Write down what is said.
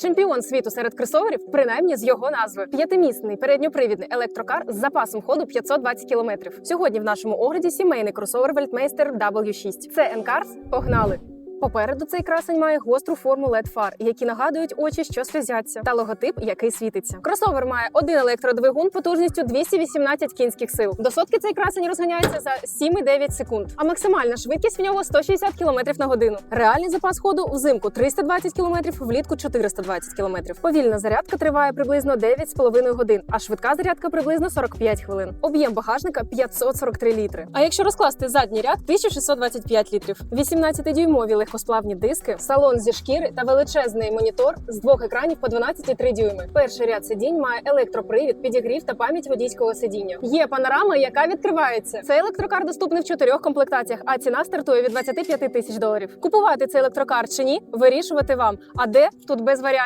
Чемпіон світу серед кросоверів, принаймні з його назви. П'ятимісний передньопривідний електрокар з запасом ходу 520 км. Сьогодні в нашому огляді сімейний кросовер Вельтмейстер W6. Це N-Cars. Погнали! Попереду цей красень має гостру форму led фар, які нагадують очі, що сльозяться, та логотип, який світиться. Кросовер має один електродвигун потужністю 218 кінських сил. До сотки цей красень розганяється за 7,9 секунд, а максимальна швидкість в нього 160 км на годину. Реальний запас ходу взимку 320 км, влітку 420 км. Повільна зарядка триває приблизно 9,5 годин, а швидка зарядка приблизно 45 хвилин. Об'єм багажника 543 літри. А якщо розкласти задній ряд 1625 літрів, 18-дюймові легкосплавні диски, салон зі шкіри та величезний монітор з двох екранів по 12,3 дюйми. Перший ряд сидінь має електропривід, підігрів та пам'ять водійського сидіння. Є панорама, яка відкривається. Цей електрокар доступний в чотирьох комплектаціях, а ціна стартує від 25 тисяч доларів. Купувати цей електрокар чи ні, вирішувати вам. А де тут без варіантів.